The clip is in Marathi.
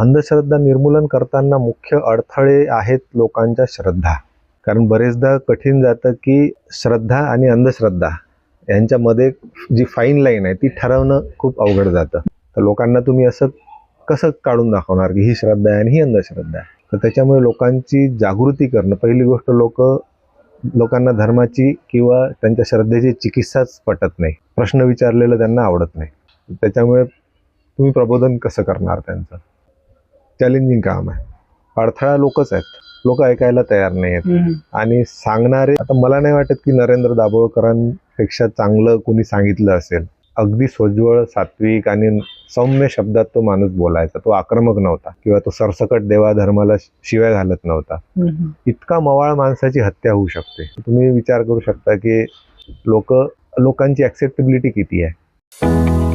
अंधश्रद्धा निर्मूलन करताना मुख्य अडथळे आहेत लोकांच्या श्रद्धा. कारण बरेचदा कठीण जातं की श्रद्धा आणि अंधश्रद्धा यांच्यामध्ये जी फाईन लाईन आहे ती ठरवणं खूप अवघड जातं. तर लोकांना तुम्ही असं कसं काढून दाखवणार की ही श्रद्धा आहे आणि ही अंधश्रद्धा आहे? तर त्याच्यामुळे लोकांची जागृती करणं पहिली गोष्ट लोक लोकांना धर्माची किंवा त्यांच्या श्रद्धेची चिकित्साच पटत नाही. प्रश्न विचारलेलं त्यांना आवडत नाही. त्याच्यामुळे तुम्ही प्रबोधन कसं करणार त्यांचं? चॅलेंजिंग काम आहे. अडथळा लोकच आहेत. लोक ऐकायला तयार नाही आहेत. आणि सांगणारे आता मला नाही वाटत की नरेंद्र दाभोळकरांपेक्षा चांगलं कुणी सांगितलं असेल. अगदी सोज्वळ सात्विक आणि सौम्य शब्दात तो माणूस बोलायचा. तो आक्रमक नव्हता किंवा तो सरसकट देवा धर्माला शिव्या घालत नव्हता. इतका मवाळ माणसाची हत्या होऊ शकते. तुम्ही विचार करू शकता की लोक लोकांची ऍक्सेप्टेबिलिटी किती आहे?